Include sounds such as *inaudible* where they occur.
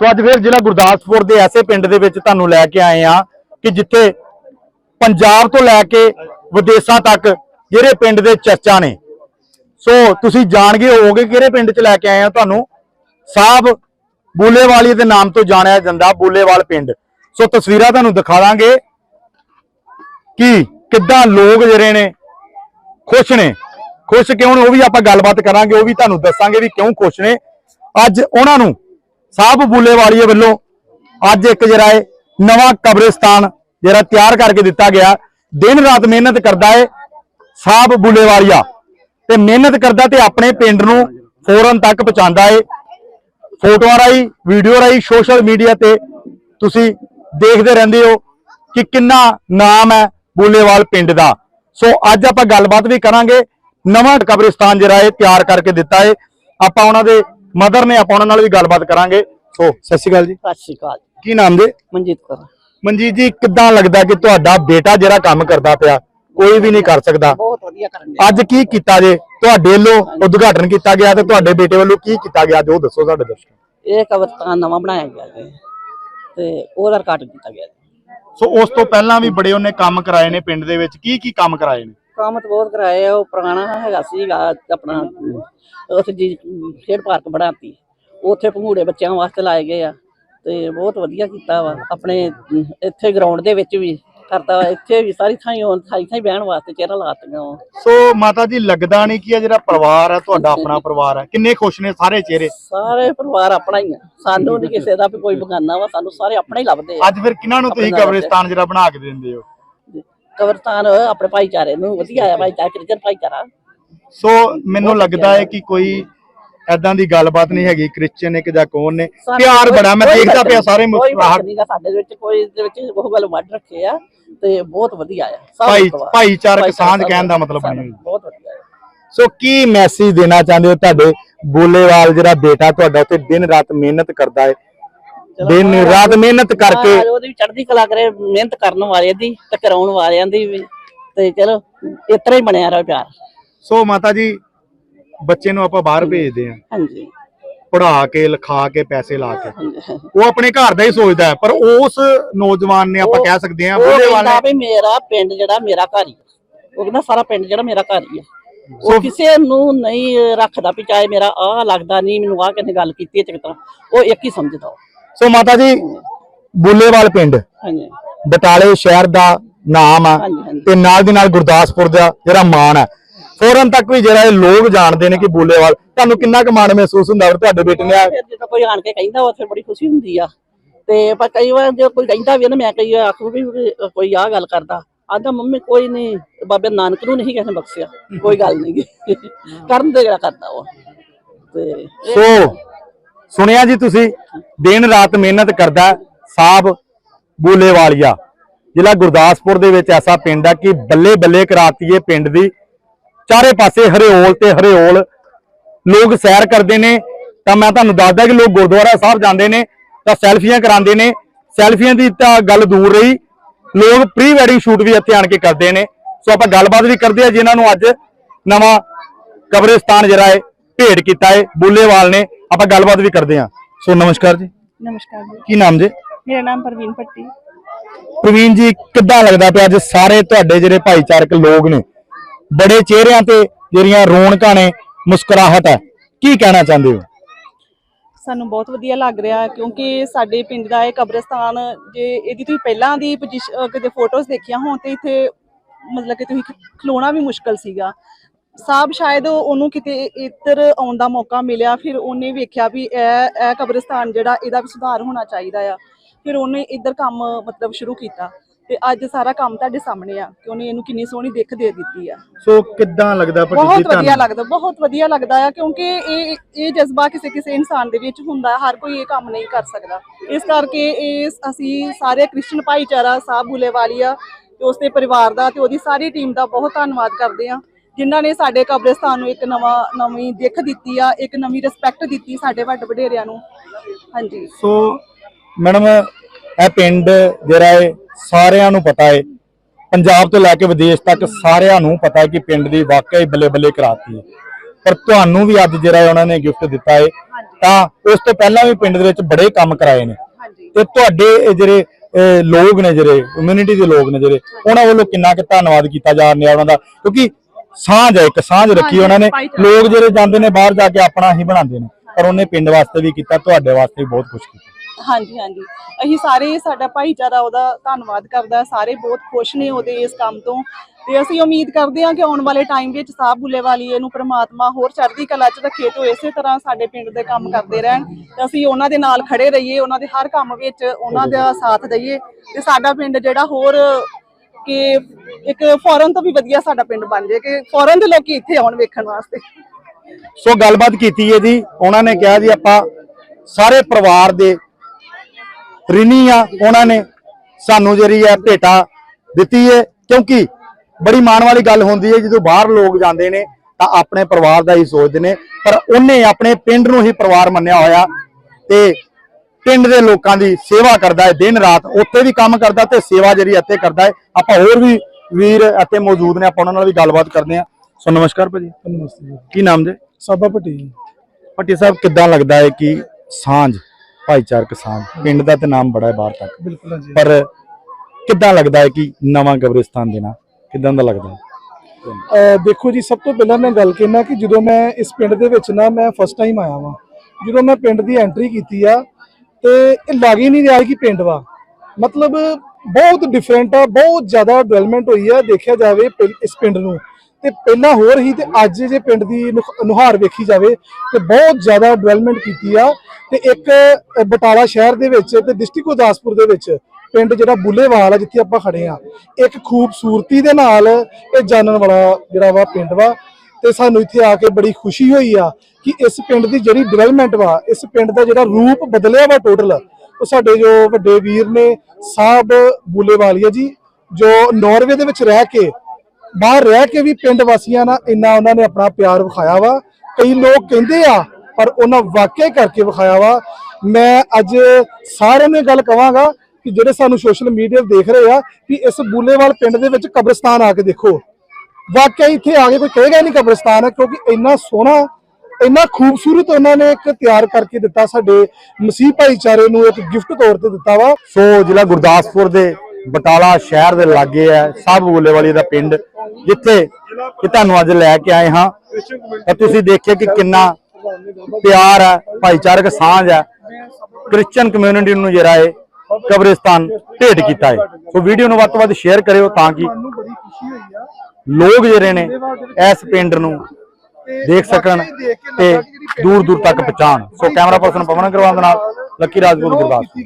ਸੋ ਅੱਜ ਫਿਰ ਜ਼ਿਲ੍ਹਾ ਗੁਰਦਾਸਪੁਰ ਦੇ ਐਸੇ ਪਿੰਡ ਦੇ ਵਿੱਚ ਤੁਹਾਨੂੰ ਲੈ ਕੇ ਆਏ ਆ ਕਿ ਜਿੱਥੇ ਪੰਜਾਬ ਤੋਂ ਲੈ ਕੇ ਵਿਦੇਸ਼ਾਂ ਤੱਕ ਜਿਹੜੇ ਪਿੰਡ ਦੇ ਚਰਚਾ ਨੇ। ਸੋ ਤੁਸੀਂ ਜਾਣ ਗਏ ਹੋਵੋਗੇ ਕਿਹੜੇ ਪਿੰਡ 'ਚ ਲੈ ਕੇ ਆਏ ਆ ਤੁਹਾਨੂੰ। ਸਾਹਿਬ ਬੂਲੇਵਾਲੀ ਦੇ ਨਾਮ ਤੋਂ ਜਾਣਿਆ ਜਾਂਦਾ ਬੂਲੇਵਾਲ ਪਿੰਡ। ਸੋ ਤਸਵੀਰਾਂ ਤੁਹਾਨੂੰ ਦਿਖਾ ਦਾਂਗੇ ਕਿ ਕਿੱਦਾਂ ਲੋਕ ਜਿਹੜੇ ਨੇ ਖੁਸ਼ ਨੇ। ਖੁਸ਼ ਕਿਉਂ ਨੇ ਉਹ ਵੀ ਆਪਾਂ ਗੱਲਬਾਤ ਕਰਾਂਗੇ, ਉਹ ਵੀ ਤੁਹਾਨੂੰ ਦੱਸਾਂਗੇ ਵੀ ਕਿਉਂ ਖੁਸ਼ ਨੇ। ਅੱਜ ਉਹਨਾਂ ਨੂੰ ਸਾਹਿਬ ਬੂਲੇਵਾਲੀਏ ਵੱਲੋਂ ਅੱਜ ਇੱਕ ਜਿਹੜਾ ਹੈ ਨਵਾਂ ਕਬਰਿਸਤਾਨ ਜਿਹੜਾ ਤਿਆਰ ਕਰਕੇ ਦਿੱਤਾ ਗਿਆ। ਦਿਨ ਰਾਤ ਮਿਹਨਤ ਕਰਦਾ ਹੈ ਸਾਹਿਬ ਬੂਲੇਵਾਲੀਆ ਤੇ ਮਿਹਨਤ ਕਰਦਾ ਤੇ ਆਪਣੇ ਪਿੰਡ ਨੂੰ ਫੋਰਨ ਤੱਕ ਪਹੁੰਚਾਉਂਦਾ ਹੈ। ਫੋਟੋਆਂ ਰਾਹੀਂ, ਵੀਡੀਓ ਰਾਹੀਂ, ਸੋਸ਼ਲ ਮੀਡੀਆ ਤੇ ਤੁਸੀਂ ਦੇਖਦੇ ਰਹਿੰਦੇ ਹੋ ਕਿ ਕਿੰਨਾ ਨਾਮ ਹੈ ਬੂਲੇਵਾਲ ਪਿੰਡ ਦਾ। ਸੋ ਅੱਜ ਆਪਾਂ ਗੱਲਬਾਤ ਵੀ ਕਰਾਂਗੇ। ਨਵਾਂ ਕਬਰਿਸਤਾਨ ਜਿਹੜਾ ਹੈ ਤਿਆਰ ਕਰਕੇ ਦਿੱਤਾ ਹੈ। ਆਪਾਂ ਉਹਨਾਂ ਦੇ ਮਦਰ ਨੇ ਆਪਾਂ ਉਹਨਾਂ ਨਾਲ ਵੀ ਗੱਲਬਾਤ ਕਰਾਂਗੇ। ਸੋ ਸਤਿ ਸ਼੍ਰੀ ਅਕਾਲ ਜੀ। ਸਤਿ ਸ਼੍ਰੀ ਅਕਾਲ ਕੀ ਨਾਮ ਜੀ? ਮਨਜੀਤ ਕੌਰ। ਮਨਜੀਤ ਜੀ ਕਿੱਦਾਂ ਲੱਗਦਾ ਕਿ ਤੁਹਾਡਾ ਬੇਟਾ ਜਿਹੜਾ ਕੰਮ ਕਰਦਾ ਪਿਆ ਕੋਈ ਵੀ ਨਹੀਂ ਕਰ ਸਕਦਾ? ਬਹੁਤ ਵਧੀਆ ਕਰਨ ਦੇ ਅੱਜ ਕੀ ਕੀਤਾ ਜੇ? ਤੁਹਾਡੇ ਵੱਲੋਂ ਉਦਘਾਟਨ ਕੀਤਾ ਗਿਆ ਤੇ ਤੁਹਾਡੇ ਬੇਟੇ ਵੱਲੋਂ ਕੀ ਕੀਤਾ ਗਿਆ? ਜੋ ਦੱਸੋ ਸਾਡੇ ਦਰਸ਼ਕਾਂ। ਇਹ ਕਬਰਸਤਾਨ ਨਵਾਂ ਬਣਾਇਆ ਗਿਆ ਜੀ ਤੇ ਉਹਦਾ ਰਿਕਾਰਡ ਕੀਤਾ ਗਿਆ ਜੀ। ਸੋ ਉਸ ਤੋਂ ਪਹਿਲਾਂ ਵੀ ਬੜੇ ਉਹਨੇ ਕੰਮ ਕਰਾਏ ਨੇ ਪਿੰਡ ਦੇ ਵਿੱਚ। ਕੀ ਕੀ ਕੰਮ ਕਰਾਏ ਨੇ? ਕੰਮ ਤਾਂ ਬਹੁਤ ਕਰਾਏ ਆ, ਉਹ ਪੁਰਾਣਾ ਹੈਗਾ ਸੀਗਾ ਆਪਣਾ ਉੱਥੇ ਜੀ ਖੇਡ ਪਾਰਕ ਬਣਾਤੀ। ਉੱਥੇ ਭੰਗੂੜੇ ਬੱਚਿਆਂ ਵਾਸਤੇ ਲਾਏ ਗਏ ਆ ਤੇ ਬਹੁਤ ਵਧੀਆ ਕੀਤਾ ਵਾ। ਆਪਣੇ ਇੱਥੇ ਗਰਾਊਂਡ ਦੇ ਵਿੱਚ ਵੀ ਕਰਤਾ ਇੱਥੇ ਵੀ ਸਾਰੀ ਥਾਂ ਸਾਰੀ ਥਾਂ ਬਹਿਣ ਵਾਸਤੇ ਚੇਅਰਾਂ ਲਾਤੀਆਂ ਵਾ। ਸੋ ਮਾਤਾ ਜੀ ਲੱਗਦਾ ਨਹੀਂ ਕਿ ਇਹ ਜਿਹੜਾ ਪਰਿਵਾਰ ਹੈ ਤੁਹਾਡਾ ਆਪਣਾ ਪਰਿਵਾਰ ਹੈ ਕਿੰਨੇ ਖੁਸ਼ ਨੇ ਸਾਰੇ ਚਿਹਰੇ? ਸਾਰੇ ਪਰਿਵਾਰ ਆਪਣਾ ਹੀ ਆ। ਸਾਨੂੰ ਨਹੀਂ ਕਿਸੇ ਦਾ ਵੀ ਕੋਈ ਬਗਾਨਾ ਵਾ ਸਾਨੂੰ ਸਾਰੇ ਆਪਣਾ ਹੀ ਲੱਭਦੇ ਆ। ਅੱਜ ਫਿਰ ਕਿਹਨਾਂ ਨੂੰ ਤੁਸੀਂ ਆਪਣਾ ਕਬਰਿਸਤਾਨ ਜਿਹੜਾ ਬਣਾ ਕੇ ਦਿੰਦੇ ਹੋ? ਕਬਰਸਤਾਨ ਆਪਣੇ ਭਾਈਚਾਰੇ ਨੂੰ ਵਧੀਆ ਆ ਭਾਈਚਾਰਾ ਕ੍ਰਿਸਚਨ ਭਾਈਚਾਰਾ। ਸੋ ਮੈਨੂੰ ਲੱਗਦਾ ਹੈ ਕਿ ਕੋਈ ਐਦਾਂ ਦੀ ਗੱਲਬਾਤ ਨਹੀਂ ਹੈਗੀ ਕ੍ਰਿਸਚੀਅਨ ਇੱਕ ਜਾਂ ਕੌਣ ਨੇ। ਪਿਆਰ ਬੜਾ ਮੈਂ ਦੇਖਦਾ ਪਿਆ ਸਾਰੇ ਮੁਸਕਰਾਹਟ। ਨਹੀਂਗਾ ਸਾਡੇ ਵਿੱਚ ਕੋਈ ਦੇ ਵਿੱਚ ਉਹ ਗੱਲ ਵੱਢ ਰੱਖੇ ਆ ਤੇ ਬਹੁਤ ਵਧੀਆ ਆ। ਭਾਈ। ਭਾਈਚਾਰਕ ਭਾਈਚਾਰਾ ਸਾਂਝ ਕਹਿਣ ਦਾ ਮਤਲਬ ਬਣੀ ਬਹੁਤ ਵਧੀਆ ਸੋ ਕੀ ਮੈਸੇਜ ਦੇਣਾ ਚਾਹੁੰਦੇ ਹੋ ਤੁਹਾਡੇ? ਬੋਲੇਵਾਲ ਜਿਹੜਾ ਬੇਟਾ ਤੁਹਾਡਾ ਉੱਥੇ ਦਿਨ ਰਾਤ ਮਿਹਨਤ ਕਰਦਾ ਹੈ ਦਿਨ ਰਾਤ ਮਿਹਨਤ ਕਰਕੇ ਉਹਦੀ ਵੀ ਚੜ੍ਹਦੀ ਕਲਾ ਕਰੇ ਮਿਹਨਤ ਕਰਨ ਵਾਲੇ ਦੀ ਤੇ ਕਰਾਉਣ ਵਾਲਿਆਂ ਦੀ ਵੀ ਤੇ ਚਲੋ ਇਤਰਾ ਹੀ ਬਣਿਆ ਰਿਹਾ ਪਿਆਰ ਸੋ ਮਾਤਾ ਜੀ ਬੱਚੇ ਨੂੰ ਆਪਾਂ ਬਾਹਰ ਭੇਜਦੇ ਆ ਹਾਂਜੀ ਪੜ੍ਹਾ ਕੇ ਲਿਖਾ ਕੇ ਪੈਸੇ ਲਾ ਕੇ। ਉਹ ਆਪਣੇ ਘਰ ਦਾ ਹੀ ਸੋਚਦਾ ਹੈ ਪਰ ਉਸ ਨੌਜਵਾਨ ਨੇ ਆਪਾਂ ਕਹਿ ਸਕਦੇ ਆ ਉਹ ਕਹਿੰਦਾ ਨੇ ਵੀ ਮੇਰਾ ਪਿੰਡ ਜਿਹੜਾ ਮੇਰਾ ਘਰ ਹੀ ਆ। ਉਹ ਕਹਿੰਦਾ ਸਾਰਾ ਪਿੰਡ ਜਿਹੜਾ ਮੇਰਾ ਘਰ ਹੀ ਆ ਉਹ ਕਿਸੇ ਨੂੰ ਨਹੀਂ ਰੱਖਦਾ ਵੀ ਚਾਹੇ ਮੇਰਾ ਆਹ ਲੱਗਦਾ ਨਹੀਂ ਮੈਨੂੰ ਆਹ ਕਿੰਨੇ ਗੱਲ ਕੀਤੀ ਹੈ ਚੰਗੀ ਤਰ੍ਹਾਂ ਉਹ ਇੱਕ ਹੀ ਸਮਝਦਾ ਉਹ। ਸੋ ਮਾਤਾ ਜੀ ਬੁੱਲੇਵਾਲ ਪਿੰਡ ਹਾਂਜੀ। ਬਟਾਲੇ ਸ਼ਹਿਰ ਦਾ ਨਾਮ ਆ ਤੇ ਨਾਲ ਦੀ ਨਾਲ ਗੁਰਦਾਸਪੁਰ ਦਾ ਜਿਹੜਾ ਮਾਣ ਹੈ ਫੋਰਨ ਤੱਕ ਵੀ ਜਿਹੜਾ ਇਹ ਲੋਕ ਜਾਣਦੇ ਨੇ ਕਿ ਬੁੱਲੇਵਾਲ ਤੁਹਾਨੂੰ ਕਿੰਨਾ ਕੁ ਮਾਣ ਮਹਿਸੂਸ ਹੁੰਦਾ ਫਿਰ ਤੁਹਾਡੇ ਬੇਟੇ ਨੇ? ਆ- ਜਦੋਂ ਕੋਈ ਆਣ ਕੇ ਕਹਿੰਦਾ ਉੱਥੇ ਬੜੀ ਖੁਸ਼ੀ ਹੁੰਦੀ ਆ। ਤੇ ਪਰ ਕਈ ਵਾਰ ਜੇ ਕੋਈ ਕਹਿੰਦਾ ਵੀ ਆ ਨਾ ਮੈਂ ਕਈ ਵਾਰ ਆਖੂ ਵੀ ਕੋਈ ਆਹ ਗੱਲ ਕਰਦਾ। ਆਂਦਾ ਮੰਮੀ ਕੋਈ ਨਹੀਂ ਬਾਬੇ ਨਾਨਕ ਨੂੰ ਨਹੀਂ ਕਿਸੇ ਬਖਸ਼ਿਆ। ਕੋਈ ਗੱਲ ਨਹੀਂ *laughs* ਕਰਨ ਦੇ ਜਿਹੜਾ ਕਰਦਾ ਉਹ ਤੇ ਸੋ ਸੁਣਿਆ ਜੀ ਤੁਸੀਂ, ਦਿਨ ਰਾਤ ਮਿਹਨਤ ਕਰਦਾ ਹੈ ਸਾਹਿਬ ਬੂਲੇਵਾਲੀਆ, ਜ਼ਿਲ੍ਹਾ ਗੁਰਦਾਸਪੁਰ ਦੇ ਵਿੱਚ ਐਸਾ ਪਿੰਡ ਆ ਕਿ ਬੱਲੇ ਬੱਲੇ ਕਰਾਤੀ ਪਿੰਡ ਦੀ। ਚਾਰੇ ਪਾਸੇ ਹਰਿਓਲ ਤੇ ਹਰਿਓਲ ਲੋਕ ਸੈਰ ਕਰਦੇ ਨੇ। ਤਾਂ ਮੈਂ ਤੁਹਾਨੂੰ ਦੱਸਦਾ ਕਿ ਲੋਕ ਗੁਰਦੁਆਰਾ ਸਾਹਿਬ ਜਾਂਦੇ ਨੇ, ਤਾਂ ਸੈਲਫੀਆਂ ਕਰਾਉਂਦੇ ਨੇ। ਸੈਲਫੀਆਂ ਦੀ ਤਾਂ ਗੱਲ ਦੂਰ ਰਹੀ। ਲੋਕ ਪ੍ਰੀ ਵੈਡਿੰਗ ਸ਼ੂਟ ਵੀ ਇੱਥੇ ਆਣ ਕੇ ਕਰਦੇ ਨੇ। ਸੋ ਆਪਾਂ ਗੱਲਬਾਤ ਵੀ ਕਰਦੇ ਆ ਜਿਨ੍ਹਾਂ ਨੂੰ ਅੱਜ ਨਵਾਂ ਕਬਰਿਸਤਾਨ ਜਿਹੜਾ ਹੈ, ਭੇਟ ਕੀਤਾ ਹੈ, ਬੁੱਲੇਵਾਲ ਨੇ। ਆਪਾਂ ਗੱਲਬਾਤ ਵੀ ਕਰਦੇ ਹਾਂ। ਸੋ ਨਮਸਕਾਰ ਜੀ। ਨਮਸਕਾਰ ਜੀ। ਕੀ ਨਾਮ ਜੀ? ਮੇਰਾ ਨਾਮ ਪ੍ਰਵੀਨ ਭੱਟੀ। ਪ੍ਰਵੀਨ ਜੀ ਕਿੱਦਾਂ ਲੱਗਦਾ ਪਿਆ ਅੱਜ ਸਾਰੇ ਤੁਹਾਡੇ ਜਿਹੜੇ ਭਾਈਚਾਰਕ ਲੋਕ ਨੇ? ਬੜੇ ਚਿਹਰਿਆਂ ਤੇ ਜਿਹੜੀਆਂ ਰੌਣਕਾਂ ਨੇ ਮੁਸਕਰਾਹਟ ਹੈ। ਕੀ ਕਹਿਣਾ ਚਾਹੁੰਦੇ ਹੋ? ਸਾਨੂੰ ਬਹੁਤ ਵਧੀਆ ਲੱਗ ਰਿਹਾ ਕਿਉਂਕਿ ਸਾਡੇ ਪਿੰਡ ਦਾ ਇਹ ਕਬਰਸਤਾਨ ਜੇ ਇਹਦੀ ਤੁਸੀਂ ਪਹਿਲਾਂ ਦੀ ਪੋਜੀਸ਼ਨ ਕਿਤੇ ਫੋਟੋਜ਼ ਦੇਖੀਆਂ ਹੋਣ ਤੇ ਇੱਥੇ ਮਤਲਬ ਕਿ ਤੁਸੀਂ ਖਲੋਣਾ ਵੀ ਮੁਸ਼ਕਲ ਸੀਗਾ। ਸਾਹਿਬ ਸ਼ਾਇਦ ਉਹਨੂੰ ਕਿਤੇ ਇੱਧਰ ਆਉਣ ਦਾ ਮੌਕਾ ਮਿਲਿਆ ਫਿਰ ਉਹਨੇ ਵੇਖਿਆ ਵੀ ਇਹ ਇਹ ਕਬਰਸਤਾਨ ਜਿਹੜਾ ਇਹਦਾ ਵੀ ਸੁਧਾਰ ਹੋਣਾ ਚਾਹੀਦਾ ਆ। ਫਿਰ ਉਹਨੇ ਇੱਧਰ ਕੰਮ ਮਤਲਬ ਸ਼ੁਰੂ ਕੀਤਾ ਤੇ ਅੱਜ ਸਾਰਾ ਕੰਮ ਤੁਹਾਡੇ ਸਾਹਮਣੇ ਆ ਕਿ ਉਹਨੇ ਇਹਨੂੰ ਕਿੰਨੀ ਸੋਹਣੀ ਦਿੱਖ ਦੇ ਦਿੱਤੀ ਆ। ਸੋ ਕਿੱਦਾਂ ਲੱਗਦਾ ਜੀ ਬਹੁਤ ਵਧੀਆ ਲੱਗਦਾ ਬਹੁਤ ਵਧੀਆ ਲੱਗਦਾ ਆ ਕਿਉਂਕਿ ਇਹ ਇਹ ਜਜ਼ਬਾ ਕਿਸੇ ਕਿਸੇ ਇਨਸਾਨ ਦੇ ਵਿੱਚ ਹੁੰਦਾ ਹਰ ਕੋਈ ਇਹ ਕੰਮ ਨਹੀਂ ਕਰ ਸਕਦਾ। ਇਸ ਕਰਕੇ ਇਹ ਅਸੀਂ ਸਾਰੇ ਕ੍ਰਿਸਚਨ ਭਾਈਚਾਰਾ ਸਾਹਿਬ ਬੁਲੇਵਾਲੀਆ ਤੇ ਉਸਦੇ ਪਰਿਵਾਰ ਦਾ ਤੇ ਉਹਦੀ ਸਾਰੀ ਟੀਮ ਦਾ ਬਹੁਤ ਧੰਨਵਾਦ ਕਰਦੇ ਆ ਜਿਨ੍ਹਾਂ ਨੇ ਸਾਡੇ ਕਬਰਿਸਤਾਨ ਨੂੰ ਇੱਕ ਨਵਾਂ ਨਵੀਂ ਦਿੱਖ ਦਿੱਤੀ ਆ ਇੱਕ ਨਵੀਂ ਰਿਸਪੈਕਟ ਦਿੱਤੀ ਸਾਡੇ ਵੱਡ ਵਡੇਰਿਆਂ ਨੂੰ। ਹਾਂਜੀ। ਸੋ ਮੈਡਮ ਇਹ ਪਿੰਡ ਜਿਹੜਾ ਹੈ ਸਾਰਿਆਂ ਨੂੰ ਪਤਾ ਹੈ ਪੰਜਾਬ ਤੋਂ ਲੈ ਕੇ ਵਿਦੇਸ਼ ਤੱਕ ਸਾਰਿਆਂ ਨੂੰ ਪਤਾ ਹੈ ਕਿ ਪਿੰਡ ਦੀ ਵਾਕਈ ਬੱਲੇ ਬੱਲੇ ਕਰਾਤੀ ਹੈ ਪਰ ਤੁਹਾਨੂੰ ਵੀ ਅੱਜ ਜਿਹੜਾ ਉਹਨਾਂ ਨੇ ਗਿਫਟ ਦਿੱਤਾ ਹੈ ਤਾਂ ਉਸ ਤੋਂ ਪਹਿਲਾਂ ਵੀ ਪਿੰਡ ਦੇ ਵਿੱਚ ਬੜੇ ਕੰਮ ਕਰਾਏ ਨੇ। ਤੇ ਤੁਹਾਡੇ ਜਿਹੜੇ ਲੋਕ ਨੇ ਜਿਹੜੇ ਕਮਿਊਨਿਟੀ ਦੇ ਲੋਕ ਨੇ ਜਿਹੜੇ ਉਹਨਾਂ ਵੱਲੋਂ ਕਿੰਨਾ ਕਿ ਧੰਨਵਾਦ ਕੀਤਾ ਜਾ ਰਿਹਾ ਉਹਨਾਂ ਦਾ? ਕਿਉਂਕਿ ਸਾਂਝ ਹੈ ਇੱਕ ਸਾਂਝ ਰੱਖੀ ਉਹਨਾਂ ਨੇ। ਲੋਕ ਜਿਹੜੇ ਜਾਂਦੇ ਨੇ ਬਾਹਰ ਜਾ ਕੇ ਆਪਣਾ ਹੀ ਬਣਾਉਂਦੇ ਨੇ ਪਰ ਉਹਨੇ ਪਿੰਡ ਵਾਸਤੇ ਵੀ ਕੀਤਾ ਤੁਹਾਡੇ ਵਾਸਤੇ ਵੀ ਬਹੁਤ ਕੁਝ ਕੀਤਾ। ਹਾਂਜੀ ਹਾਂਜੀ। ਅਸੀਂ ਸਾਰੇ ਸਾਡਾ ਭਾਈਚਾਰਾ ਉਹਦਾ ਧੰਨਵਾਦ ਕਰਦਾ ਸਾਰੇ ਬਹੁਤ ਖੁਸ਼ ਨੇ ਉਹਦੇ ਇਸ ਕੰਮ ਤੋਂ। ਤੇ ਅਸੀਂ ਉਮੀਦ ਕਰਦੇ ਹਾਂ ਕਿ ਆਉਣ ਵਾਲੇ ਟਾਈਮ ਵਿੱਚ ਸਾਹ ਬੁੱਲੇਵਾਲੀਏ ਨੂੰ ਪ੍ਰਮਾਤਮਾ ਹੋਰ ਚੜ੍ਹਦੀ ਕਲਾ 'ਚ ਰੱਖੇ ਤੇ ਇਸੇ ਤਰ੍ਹਾਂ ਸਾਡੇ ਪਿੰਡ ਦੇ ਕੰਮ ਕਰਦੇ ਰਹਿਣ। ਤੇ ਅਸੀਂ ਉਹਨਾਂ ਦੇ ਨਾਲ ਖੜੇ ਰਹੀਏ ਉਹਨਾਂ ਦੇ ਹਰ ਕੰਮ ਵਿੱਚ ਉਹਨਾਂ ਦਾ ਸਾਥ ਦਈਏ। ਤੇ ਸਾਡਾ ਪਿੰਡ ਜਿਹੜਾ ਹੋਰ ਕਿ ਇੱਕ ਫੋਰਨ ਤੋਂ ਵੀ ਵਧੀਆ ਸਾਡਾ ਪਿੰਡ ਬਣ ਜਾਏ, ਕਿ ਫੋਰਨ ਦੇ ਲੋਕੀ ਇੱਥੇ ਆਉਣ ਵੇਖਣ ਵਾਸਤੇ। ਸੋ ਗੱਲਬਾਤ ਕੀਤੀ ਹੈ ਜੀ, ਉਹਨਾਂ ਨੇ ਕਿਹਾ ਜੀ, ਆਪਾਂ ਸਾਰੇ ਪਰਿਵਾਰ ਦੇ ਰਿਣੀ ਆ, ਉਹਨਾਂ ਨੇ ਸਾਨੂੰ ਜਿਹੜੀ ਹੈ ਭੇਟਾ ਦਿੱਤੀ ਹੈ, ਕਿਉਂਕਿ ਬੜੀ ਮਾਣ ਵਾਲੀ ਗੱਲ ਹੁੰਦੀ ਹੈ, ਜਦੋਂ ਬਾਹਰ ਲੋਕ ਜਾਂਦੇ ਨੇ, ਤਾਂ ਆਪਣੇ ਪਰਿਵਾਰ ਦਾ ਹੀ ਸੋਚਦੇ ਨੇ, ਪਰ ਉਹਨੇ ਆਪਣੇ ਪਿੰਡ ਨੂੰ ਹੀ ਪਰਿਵਾਰ ਮੰਨਿਆ ਹੋਇਆ ਤੇ ਪਿੰਡ ਦੇ ਲੋਕਾਂ ਦੀ ਸੇਵਾ ਕਰਦਾ ਹੈ ਦਿਨ ਰਾਤ ਉੱਥੇ ਵੀ ਕੰਮ ਕਰਦਾ ਤੇ ਸੇਵਾ ਜਿਹੜੀ ਇੱਥੇ ਕਰਦਾ ਹੈ। ਆਪਾਂ ਹੋਰ ਵੀ ਵੀਰ ਇੱਥੇ ਮੌਜੂਦ ਨੇ ਆਪਾਂ ਉਹਨਾਂ ਨਾਲ ਵੀ ਗੱਲਬਾਤ ਕਰਦੇ ਹਾਂ। ਸੋ ਨਮਸਕਾਰ ਭਾਜੀ। ਨਮਸਤੇ ਜੀ। ਕੀ ਨਾਮ ਜੀ? ਸਾਬਾ ਪੱਟੀ ਭੱਟੀ ਸਾਹਿਬ ਕਿੱਦਾਂ ਲੱਗਦਾ ਹੈ ਕਿ ਸਾਂਝ ਭਾਈਚਾਰਕ ਸਾਂਝ ਪਿੰਡ ਦਾ ਤੇ ਨਾਮ ਬੜਾ ਹੈ ਬਾਹਰ ਤੱਕ। ਬਿਲਕੁਲ ਜੀ। ਪਰ ਕਿੱਦਾਂ ਲੱਗਦਾ ਹੈ ਕਿ ਨਵਾਂ ਕਬਰਿਸਤਾਨ ਦੇਣਾ ਕਿੱਦਾਂ ਦਾ ਲੱਗਦਾ ਹੈ? ਦੇਖੋ ਜੀ ਸਭ ਤੋਂ ਪਹਿਲਾਂ ਮੈਂ ਗੱਲ ਕਹਿਣਾ ਕਿ ਜਦੋਂ ਮੈਂ ਇਸ ਪਿੰਡ ਦੇ ਵਿੱਚ ਨਾ ਮੈਂ ਫਸਟ ਟਾਈਮ ਆਇਆ ਵਾਂ। ਜਦੋਂ ਮੈਂ ਪਿੰਡ ਦੀ ਐਂਟਰੀ ਕੀਤੀ ਆ ਤੇ ਇਹ ਲੱਗ ਹੀ ਨਹੀਂ ਰਿਹਾ ਕਿ ਪਿੰਡ ਵਾ। ਮਤਲਬ ਬਹੁਤ ਡਿਫਰੈਂਟ ਆ, ਬਹੁਤ ਜ਼ਿਆਦਾ ਡਿਵੈਲਪਮੈਂਟ ਹੋਈ ਆ, ਦੇਖਿਆ ਜਾਵੇ ਪਿੰ- ਇਸ ਪਿੰਡ ਨੂੰ। ਤੇ ਪਹਿਲਾਂ ਹੋਰ ਹੀ ਤੇ ਅੱਜ ਜੇ ਪਿੰਡ ਦੀ ਨੁਖ- ਨੁਹਾਰ ਵੇਖੀ ਜਾਵੇ ਤੇ ਬਹੁਤ ਜ਼ਿਆਦਾ ਡਿਵੈਲਪਮੈਂਟ ਕੀਤੀ ਆ। ਤੇ ਇੱਕ ਬਟਾਲਾ ਸ਼ਹਿਰ ਦੇ ਵਿੱਚ ਤੇ ਡਿਸਟ੍ਰਿਕਟ ਗੁਰਦਾਸਪੁਰ ਦੇ ਵਿੱਚ ਪਿੰਡ ਜਿਹੜਾ ਬੁੱਲੇਵਾਲ ਆ, ਜਿੱਥੇ ਆਪਾਂ ਖੜੇ ਆ। ਇੱਕ ਖੂਬਸੂਰਤੀ ਦੇ ਨਾਲ ਇਹ ਜਾਣਨ ਵਾਲਾ ਜਿਹੜਾ ਵਾ ਪਿੰਡ ਵਾ। ਤੇ ਸਾਨੂੰ ਇੱਥੇ ਆ ਕੇ ਬੜੀ ਖੁਸ਼ੀ ਹੋਈ ਆ ਕਿ ਇਸ ਪਿੰਡ ਦੀ ਜਿਹੜੀ ਡਿਵੈਲਪਮੈਂਟ ਵਾ, ਇਸ ਪਿੰਡ ਦਾ ਜਿਹੜਾ ਰੂਪ ਬਦਲਿਆ ਵਾ ਟੋਟਲ ਉਹ ਸਾਡੇ ਜੋ ਵੱਡੇ ਵੀਰ ਨੇ ਸਾਹਿਬ ਬੁੱਲੇਵਾਲੀਆ ਜੀ, ਜੋ ਨਾਰਵੇ ਦੇ ਵਿੱਚ ਰਹਿ ਕੇ, ਬਾਹਰ ਰਹਿ ਕੇ ਵੀ ਪਿੰਡ ਵਾਸੀਆਂ ਨਾਲ ਇੰਨਾ ਉਹਨਾਂ ਨੇ ਆਪਣਾ ਪਿਆਰ ਵਿਖਾਇਆ ਵਾ। ਕਈ ਲੋਕ ਕਹਿੰਦੇ ਆ, ਪਰ ਉਹਨਾਂ ਵਾਕਿਆ ਕਰਕੇ ਵਿਖਾਇਆ ਵਾ। ਮੈਂ ਅੱਜ ਸਾਰਿਆਂ ਨੂੰ ਇਹ ਗੱਲ ਕਵਾਂਗਾ ਕਿ ਜਿਹੜੇ ਸਾਨੂੰ ਸੋਸ਼ਲ ਮੀਡੀਆ ਦੇਖ ਰਹੇ ਆ, ਕਿ ਇਸ ਬੂਲੇਵਾਲ ਪਿੰਡ ਦੇ ਵਿੱਚ ਕਬਰਸਤਾਨ ਆ ਕੇ ਦੇਖੋ। ਵਾਕਿਆ ਇੱਥੇ ਆ ਕੇ ਕੋਈ ਕਹੇਗਾ ਹੀ ਨਹੀਂ ਕਬਰਸਤਾਨ ਹੈ ਕਿਉਂਕਿ ਇੰਨਾ ਸੋਹਣਾ, ਇੰਨਾ ਖੂਬਸੂਰਤ ਉਹਨਾਂ ਨੇ ਇੱਕ ਤਿਆਰ ਕਰਕੇ ਦਿੱਤਾ ਸਾਡੇ ਮਸੀਹ ਭਾਈਚਾਰੇ ਨੂੰ ਇੱਕ ਗਿਫਟ ਤੌਰ ਤੇ ਦਿੱਤਾ ਵਾ। ਸੋ ਜ਼ਿਲ੍ਹਾ ਗੁਰਦਾਸਪੁਰ ਦੇ ਬਟਾਲਾ ਸ਼ਹਿਰ ਦੇ ਲਾਗੇ ਹੈ ਸਾਬ ਵਾਲੀ ਦਾ ਪਿੰਡ, ਜਿੱਥੇ ਕਿ ਤੁਹਾਨੂੰ ਅੱਜ ਲੈ ਕੇ ਆਏ ਹਾਂ। ਤਾਂ ਤੁਸੀਂ ਦੇਖਿਆ ਕਿ ਕਿੰਨਾ ਪਿਆਰ ਹੈ, ਭਾਈਚਾਰਕ ਸਾਂਝ ਹੈ ਕ੍ਰਿਸਚੀਅਨ ਕਮਿਊਨਿਟੀ ਨੂੰ ਜਿਹੜਾ ਹੈ ਕਬਰਿਸਤਾਨ ਭੇਟ ਕੀਤਾ ਹੈ। ਸੋ ਵੀਡੀਓ ਨੂੰ ਵੱਧ ਤੋਂ ਵੱਧ ਸ਼ੇਅਰ ਕਰਿਓ ਤਾਂ ਕਿ ਸਾਨੂੰ ਬੜੀ ਖੁਸ਼ੀ ਹੋਈ ਆ ਲੋਕ ਜਿਹੜੇ ਨੇ ਇਸ ਪਿੰਡ ਨੂੰ ਦੇਖ ਸਕਣ ਤੇ ਦੂਰ ਦੂਰ ਤੱਕ ਪਹੁੰਚਾਣ so camera person Pawan Agarwal ਦੇ ਨਾਲ ਲੱਕੀ ਰਾਜਪੂਤ ਗੁਰਦਾਸਪੁਰ